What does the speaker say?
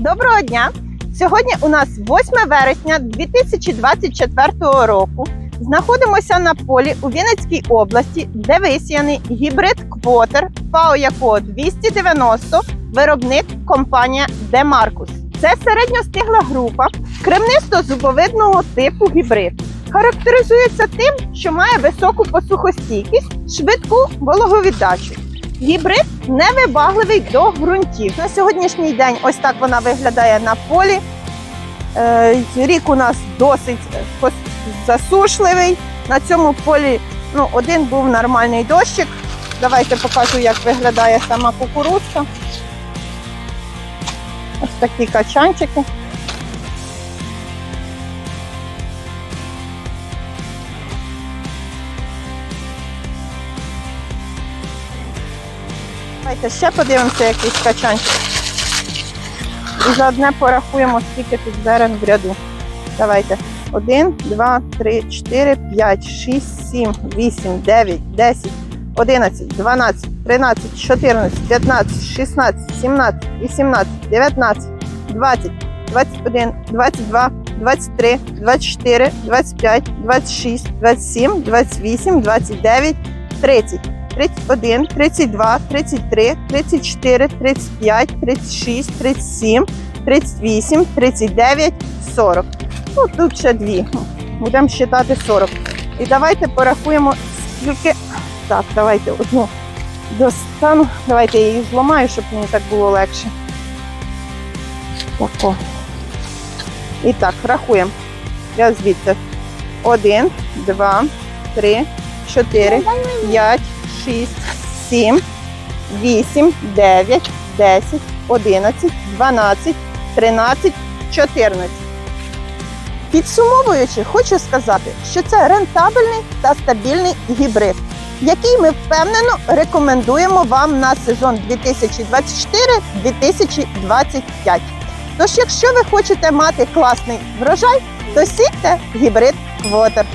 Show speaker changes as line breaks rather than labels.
Доброго дня! Сьогодні у нас 8 вересня 2024 року. Знаходимося на полі у Вінницькій області, де висіяний гібрид квотер, ФАО якого 290, виробник компанія Демаркус. Це середньостигла група кремнисто-зубовидного типу гібрид. Характеризується тим, що має високу посухостійкість, швидку вологовіддачу. Гібрид невибагливий до ґрунтів. На сьогоднішній день ось так вона виглядає на полі. Е, рік у нас досить засушливий. На цьому полі ну, один був нормальний дощик. Давайте покажу, як виглядає сама кукурудка. Ось такі качанчики. Давайте ще подивимося якийсь качанчик. І заодне порахуємо, скільки тут зерен в ряду. Давайте. Один, два, три, чотири, п'ять, шість, сім, вісім, дев'ять, десять, одинадцять, дванадцять, тринадцять, чотирнадцять, п'ятнадцять, шістнадцять, сімнадцять, вісімнадцять, дев'ятнадцять, двадцять, двадцять один, двадцять два, двадцять три, двадцять чотири, двадцять п'ять, двадцять шість, двадцять сім, двадцять вісім, двадцять дев'ять, тридцять. 31, 32, 33, 34, 35, 36, 37, 38, 39, 40. Ну, тут ще дві. Будемо считати 40. І давайте порахуємо, скільки. Так, давайте одну достану. Давайте я її зламаю, щоб мені так було легше. Тако. І так, рахуємо. Я звідси. Один, два, три, чотири, п'ять. 6, 7, 8, 9, 10, 11, 12, 13, 14. Підсумовуючи, хочу сказати, що це рентабельний та стабільний гібрид, який ми впевнено рекомендуємо вам на сезон 2024-2025. Тож, якщо ви хочете мати класний врожай, то сідьте гібрид квотер.